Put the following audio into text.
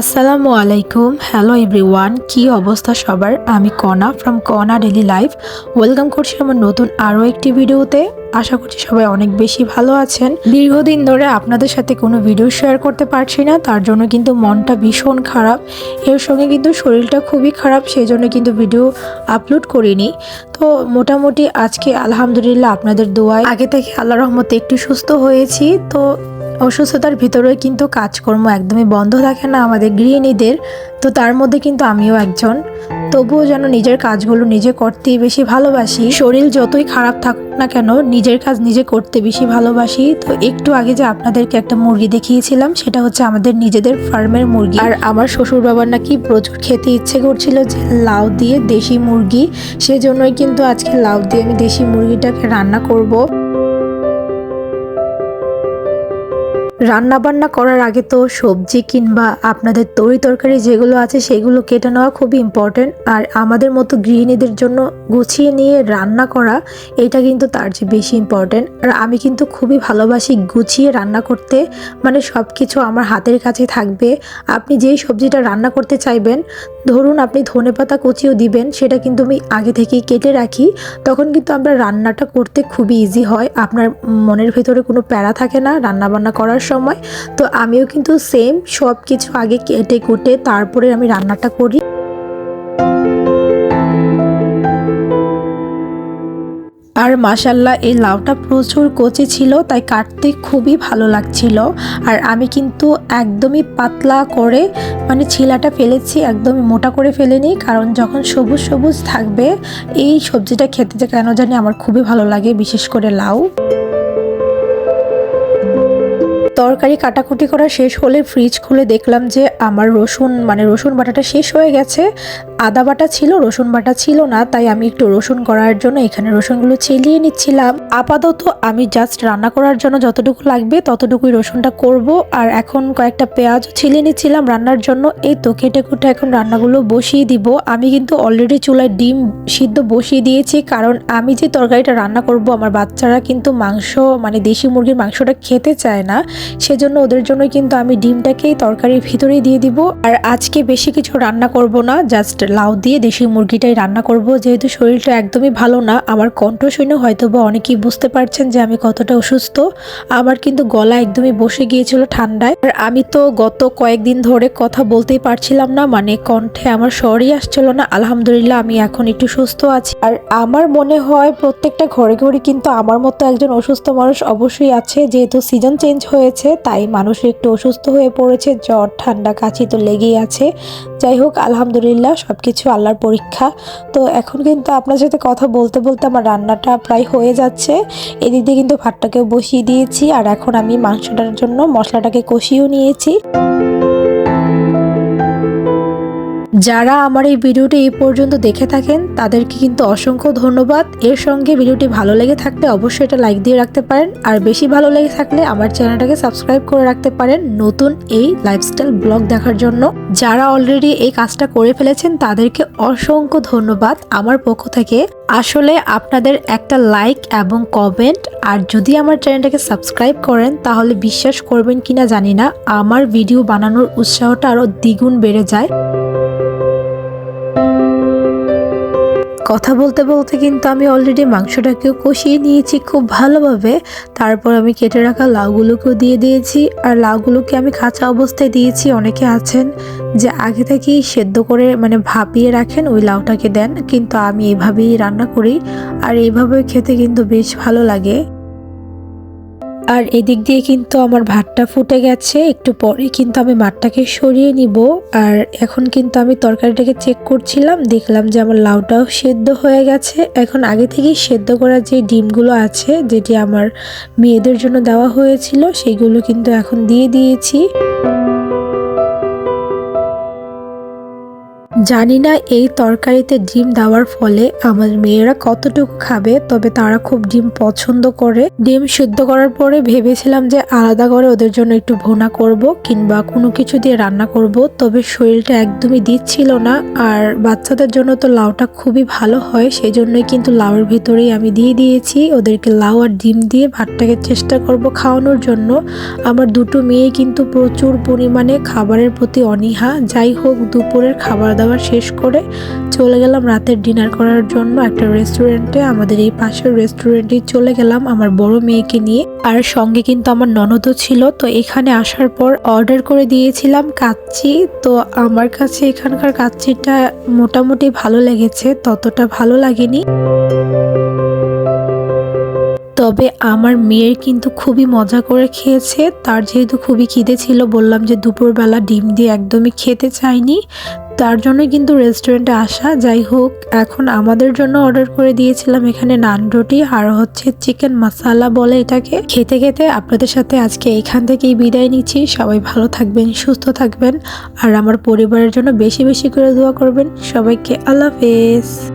আসসালামু আলাইকুম। Hello everyone কি অবস্থা সবার? আমি Kona from Kona daily life welcome করছি আমার নতুন আরও একটি ভিডিওতে। আশা করছি সবাই অনেক বেশি ভালো আছেন। দীর্ঘদিন ধরে আপনাদের সাথে কোনো ভিডিও শেয়ার করতে পারছি না, তার জন্য কিন্তু মনটা ভীষণ খারাপ। এর সঙ্গে কিন্তু শরীরটা খুবই খারাপ সেই জন্য কিন্তু ভিডিও আপলোড করিনি। তো মোটামুটি আজকে আলহামদুলিল্লাহ আপনাদের দোয়ায়। আগে থেকে আল্লাহ রহমতে একটু সুস্থ হয়েছি। তো অসুস্থতার ভিতরে কিন্তু কাজকর্ম একদমই বন্ধ থাকে না আমাদের গৃহিণীদের। তো তার মধ্যে কিন্তু আমিও একজন। তবুও যেন নিজের কাজগুলো নিজে করতেই বেশি ভালোবাসি। শরীর যতই খারাপ থাকুক না কেন, নিজের কাজ নিজে করতে বেশি ভালোবাসি। তো একটু আগে যে আপনাদেরকে একটা মুরগি দেখিয়েছিলাম, সেটা হচ্ছে আমাদের নিজেদের ফার্মের মুরগি। আর আমার শ্বশুর বাবার নাকি প্রচুর খেতে ইচ্ছে করছিল যে লাউ দিয়ে দেশি মুরগি। সেজন্যই কিন্তু আজকে লাউ দিয়ে আমি দেশি মুরগিটাকে রান্না করব। রান্না বান্না করার আগে তো সবজি কিংবা আপনাদের তরি তরকারি যেগুলো আছে সেগুলো কেটে নেওয়া খুবই ইম্পর্টেন্ট আর আমাদের মতো গৃহিণীদের জন্য গুছিয়ে নিয়ে রান্না করা, এটা কিন্তু তার চেয়ে বেশি ইম্পর্টেন্ট আর আমি কিন্তু খুবই ভালোবাসি গুছিয়ে রান্না করতে। মানে সব কিছু আমার হাতের কাছে থাকবে। আপনি যেই সবজিটা রান্না করতে চাইবেন ধরুন আপনি ধনে পাতা কুচিও দিবেন, সেটা কিন্তু আমি আগে থেকেই কেটে রাখি। তখন কিন্তু আমরা রান্নাটা করতে খুবই ইজি হয়। আপনার মনের ভেতরে কোনো প্যারা থাকে না রান্নাবান্না করার সময়। তো আমিও কিন্তু সেম সব কিছু আগে কেটে কুটে তারপরে আমি রান্নাটা করি। আর মাসাল্লাহ এই লাউটা প্রচুর কচি ছিল, তাই কাটতে খুবই ভালো লাগছিল। আর আমি কিন্তু একদমই পাতলা করে মানে ছিলাটা ফেলেছি, একদমই মোটা করে ফেলেনি, কারণ যখন সবুজ সবুজ থাকবে, এই সবজিটা খেতে যে কেন জানি আমার খুবই ভালো লাগে, বিশেষ করে লাউ। তরকারি কাটাকুটি করা শেষ হলে ফ্রিজ খুলে দেখলাম যে আমার রসুন মানে রসুন বাটাটা শেষ হয়ে গেছে। আদা বাটা ছিল, রসুন বাটা ছিল না, তাই আমি একটু রসুন করার জন্য এখানে রসুনগুলো ছেলিয়ে নিচ্ছিলাম। আপাতত আমি জাস্ট রান্না করার জন্য যতটুকু লাগবে ততটুকুই রসুনটা করব। আর এখন কয়েকটা পেঁয়াজ ছেলিয়ে নিচ্ছিলাম রান্নার জন্য। এই তো কেটে কুটে এখন রান্নাগুলো বসিয়ে দিব। আমি কিন্তু অলরেডি চুলায় ডিম সিদ্ধ বসিয়ে দিয়েছি, কারণ আমি যে তরকারিটা রান্না করব, আমার বাচ্চারা কিন্তু মাংস মানে দেশি মুরগির মাংসটা খেতে চায় না। সেজন্য ওদের জন্য কিন্তু আমি ডিমটাকেই তরকারির ভিতরেই দিয়ে দিব। আর আজকে বেশি কিছু রান্না করব না জাস্ট লাউ দিয়ে দেশি মুরগিটাই রান্না করব। যেহেতু শরীরটা একদমই ভালো না, আমার কণ্ঠ শুনে হয়তো বা অনেকেই বুঝতে পারছেন যে আমি কতটা অসুস্থ। আমার কিন্তু গলা একদমই বসে গিয়েছিল ঠান্ডায়। আর আমি তো গত কয়েকদিন ধরে কথা বলতেই পারছিলাম না মানে কণ্ঠে আমার স্বরই আসছিল না। আলহামদুলিল্লাহ, আমি এখন একটু সুস্থ আছি। আর আমার মনে হয় প্রত্যেকটা ঘরে ঘরে কিন্তু আমার মতো একজন অসুস্থ মানুষ অবশ্যই আছে, যেহেতু সিজন চেঞ্জ হয়েছে। তাই মানুষ একটু অসুস্থ হয়ে পড়েছে, জ্বর, ঠান্ডা, কাশি তো লেগেই আছে। যাই হোক, আলহামদুলিল্লাহ সব কিছু আল্লাহর পরীক্ষা। তো এখন কিন্তু আপনার সাথে কথা বলতে বলতে আমার রান্নাটা প্রায় হয়ে যাচ্ছে। এদিক দিয়ে কিন্তু ভাতটাকেও বসিয়ে দিয়েছি, আর এখন আমি মাংসটার জন্য মশলাটাকে কষিয়েও নিয়েছি। যারা আমার এই ভিডিওটি এই পর্যন্ত দেখে থাকেন, তাদেরকে কিন্তু অসংখ্য ধন্যবাদ। এর সঙ্গে ভিডিওটি ভালো লেগে থাকলে অবশ্যই এটা লাইক দিয়ে রাখতে পারেন। আর বেশি ভালো লেগে থাকলে আমার চ্যানেলটাকে সাবস্ক্রাইব করে রাখতে পারেন নতুন এই লাইফস্টাইল ব্লগ দেখার জন্য। যারা অলরেডি এই কাজটা করে ফেলেছেন, তাদেরকে অসংখ্য ধন্যবাদ আমার পক্ষ থেকে। আসলে আপনাদের একটা লাইক এবং কমেন্ট, আর যদি আমার চ্যানেলটাকে সাবস্ক্রাইব করেন, তাহলে বিশ্বাস করবেন কিনা জানি না। আমার ভিডিও বানানোর উৎসাহটা আরও দ্বিগুণ বেড়ে যায়। কথা বলতে বলতে কিন্তু আমি অলরেডি মাংসটাকেও কষিয়ে নিয়েছি খুব ভালোভাবে। তারপর আমি কেটে রাখা লাউগুলোকেও দিয়ে দিয়েছি। আর লাউগুলোকে আমি কাঁচা অবস্থায় দিয়েছি, অনেকে আছেন যে আগে থেকেই সেদ্ধ করে মানে ভাপিয়ে রাখেন, ওই লাউটাকে দেন। কিন্তু আমি এভাবেই রান্না করি, আর এইভাবে খেতে কিন্তু বেশ ভালো লাগে। আর এদিক দিয়ে কিন্তু আমার ভাতটা ফুটে গেছে, একটু পরে কিন্তু আমি মাঠটাকে সরিয়ে নিব। আর এখন কিন্তু আমি তরকারিটাকে চেক করছিলাম, দেখলাম যে আমার লাউটাও সেদ্ধ হয়ে গেছে। এখন আগে থেকেই সেদ্ধ করা যে ডিমগুলো আছে, যেটি আমার মেয়েদের জন্য দেওয়া হয়েছিল সেইগুলো কিন্তু এখন দিয়ে দিয়েছি। জানি না এই তরকারিতে ডিম দেওয়ার ফলে আমার মেয়েরা কতটুকু খাবে, তবে তারা খুব ডিম পছন্দ করে। ডিম সিদ্ধ করার পরে ভেবেছিলাম যে আলাদা করে ওদের জন্য একটু ভোনা করব কিংবা কোনো কিছু দিয়ে রান্না করব, তবে শরীরটা একদমই দিচ্ছিল না। আর বাচ্চাদের জন্য তো লাউটা খুবই ভালো হয় সেই জন্যই কিন্তু লাউয়ের ভিতরেই আমি দিয়ে দিয়েছি। ওদেরকে লাউ আর ডিম দিয়ে ভাতটাকে চেষ্টা করব খাওয়ানোর জন্য। আমার দুটো মেয়ে কিন্তু প্রচুর পরিমাণে খাবারের প্রতি অনীহা। যাই হোক, দুপুরের খাবার দাবার শেষ করে চলে গেলাম রাতের ডিনার করার জন্য একটা রেস্টুরেন্টে আমাদের এই পাশের রেস্টুরেন্টে চলে গেলাম আমার বড় মেয়েকে নিয়ে। আর সঙ্গে কিন্তু আমার ননদও ছিল। তো এখানে আসার পর অর্ডার করে দিয়েছিলাম কাচ্চি। তো আমার কাছে এখানকার কাচ্চিটা মোটামুটি ভালো লেগেছে, ততটা ভালো লাগেনি। তবে আমার মেয়ের কিন্তু খুবই মজা করে খেয়েছে। তার যেহেতু খুবই খিদে ছিল, বললাম যে দুপুরবেলা ডিম দিয়ে একদমই খেতে চাইনি। তার জন্য কিন্তু রেস্টুরেন্টে আসা। যাই হোক, এখন আমাদের জন্য অর্ডার করে দিয়েছিলাম এখানে নান রুটি আর হচ্ছে চিকেন মশালা বলে এটাকে। খেতে খেতে আপনাদের সাথে আজকে এখান থেকেই বিদায় নিচ্ছি। সবাই ভালো থাকবেন, সুস্থ থাকবেন আর আমার পরিবারের জন্য বেশি বেশি করে দোয়া করবেন। সবাইকে আল্লাহ হাফেজ।